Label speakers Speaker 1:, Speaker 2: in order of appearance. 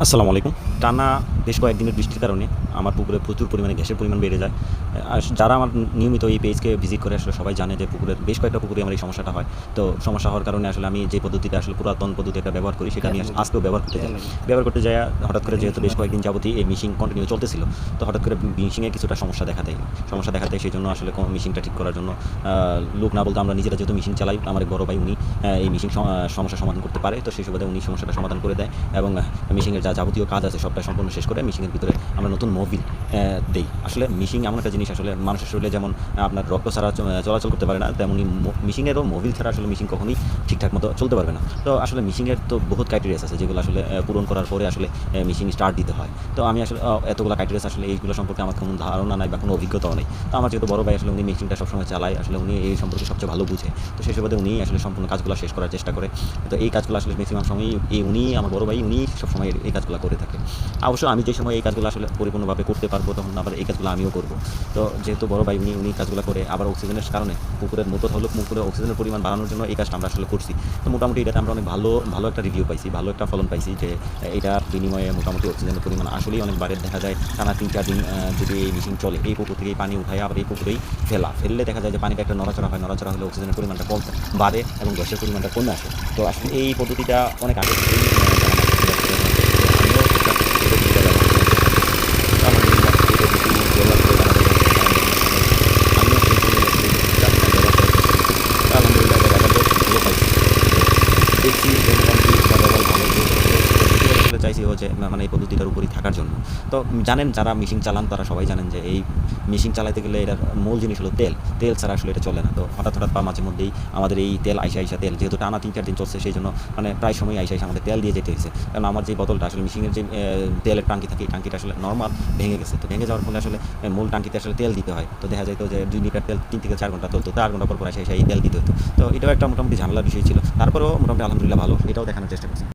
Speaker 1: আসসালামু আলাইকুম। টানা বেশ কয়েকদিনের বৃষ্টির কারণে আমার পুকুরে প্রচুর পরিমাণে গ্যাসের পরিমাণ বেড়ে যায়। আর যারা আমার নিয়মিত এই পেজকে ভিজিট করে, আসলে সবাই জানে যে পুকুরের বেশ কয়েকটা পুকুরে আমার এই সমস্যাটা হয়। তো সমস্যা হওয়ার কারণে আসলে আমি যে পদ্ধতিটা আসলে পুরাতন পদ্ধতি একটা ব্যবহার করি, সেটা আমি আজ- আজকেও ব্যবহার করতে যাই। ব্যবহার করতে যাই হঠাৎ করে যেহেতু বেশ কয়েকদিন যাবতই এই মিশিং কন্টিনিউ চলতেছিল, তো হঠাৎ করে মিশিংয়ে কিছুটা সমস্যা দেখা দেয়। সমস্যা দেখা দেয় সেই জন্য আসলে কোনো মিশিংটা ঠিক করার জন্য লোক না বলতে আমরা নিজেরা যেহেতু মিশিং চালাই, আমার বড় ভাই উনি এই মিশিং সমস্যা সমাধান করতে পারে। তো সেই সুবাদে উনি সমস্যাটা সমাধান করে দেয় এবং মিশিংয়ের যা যাবতীয় কাজ আছে সবটা সম্পূর্ণ শেষ করে মিশিংয়ের ভিতরে আমরা নতুন মোবিল দেই। আসলে মিশিং এমন একটা জিনিস, আসলে মানুষের শরীরে যেমন আপনার রক্ত ছাড়া চলাচল করতে পারে না, তেমনি মিশিংয়েরও মোবিল ছাড়া আসলে মিশিং কখনোই ঠিকঠাক মতো চলতে পারবে না। তো আসলে মিশিংয়ের তো বহুত ক্রাইটেরিয়াস আছে, যেগুলো আসলে পূরণ করার পরে আসলে মিশিং স্টার্ট দিতে হয়। তো আমি আসলে এতগুলো ক্রাইটেরিয়াস আসলে এইগুলো সম্পর্কে আমার কোনো ধারণা নাই বা কোনো অভিজ্ঞতাও নেই। তো আমার যেহেতু বড় ভাই, আসলে উনি মিশিংটা সবসময় চালায়, আসলে উনি এই সম্পর্কে সবচেয়ে ভালো বুঝে। তো সেই সুবাদে উনি আসলে সম্পূর্ণ কাজগুলো শেষ করার চেষ্টা করে। তো এই কাজগুলো আসলে ম্যাক্সিমাম সময় এই উনি আমার বড় ভাই উনি সবসময় এই কাজগুলো করে থাকে। অবশ্য আমি যে সময় এই কাজগুলো আসলে পরিপূর্ণভাবে করতে পারব, তখন আবার এই কাজগুলো আমিও করব। তো যেহেতু বড় ভাই, উনি উনি কাজগুলো করে আবার অক্সিজেনের কারণে পুকুরের মোটর হলো পুকুরে অক্সিজেনের পরিমাণ বাড়ানোর জন্য এই কাজটা আমরা আসলে করছি। তো মোটামুটি এটাতে আমরা অনেক ভালো ভালো একটা রিভিউ পাইছি, ভালো একটা ফলন পাইছি যে এটার বিনিময়ে মোটামুটি অক্সিজেনের পরিমাণ আসলেই অনেক বাড়ে। দেখা যায় টানা তিন চার দিন যদি এই মেশিন চলে, এই পুকুর থেকেই পানি উঠায়, আবার এই পুকুরেই ফেলা। ফেললে দেখা যায় যে পানিটা একটা নড়াচড়া হয়, নড়াচড়া হলে অক্সিজেনের পরিমাণটা কম, বাড়ে এবং গ্যাসের পরিমাণটা কমে আসে। তো আসলে এই পদ্ধতিটা অনেক আগে থেকেই আহ, আমিও একটা পদ্ধতিটা ব্যবহার করে থাকি। আলহামদুলিল্লাহ, এই পদ্ধতি ব্যবহার করে আমাদের আমিও এই পদ্ধতিটা ব্যবহার করে থাকি। আলহামদুলিল্লাহ এটা রেজাল্টও ভালো পাইছি দেখছি যে মোটামুটি তার ব্যবহার ভালো আসলে যে মানে এই পদ্ধতিটার উপরই থাকার জন্য। তো জানেন যারা মেশিন চালান, তারা সবাই জানেন যে এই মেশিন চালাতে গেলে এটার মূল জিনিস হলো তেল। তেল ছাড়া আসলে এটা চলে না। তো হঠাৎ হঠাৎ বা মাঝে মধ্যেই আমাদের এই তেল আইসা আইসা তেল, যেহেতু টানা তিন চার দিন চলছে, সেই জন্য মানে প্রায় সময় আইসা আইসা আমাদের তেল দিয়ে যেতে হয়েছে। কারণ আমার যে বোতলটা, আসলে মেশিনের যে তেলের টাঙ্কি থাকে, এই টাঙ্কিটা আসলে নর্মাল ভেঙে গেছে। তো ভেঙে যাওয়ার ফলে আসলে মূল টাঙ্কিতে আসলে তেল দিতে হয়। তো দেখা যায় তো যে দুই লিটার তেল তিন থেকে চার ঘণ্টা চলতো চার ঘণ্টা পর পর এসে এসে এই তেল দিতে হতো। তো এটাও একটা মোটামুটি ঝামেলার বিষয় ছিল। তারপরেও মোটামুটি আলহামদুলিল্লাহ ভালো। এটাও দেখানোর চেষ্টা করছি।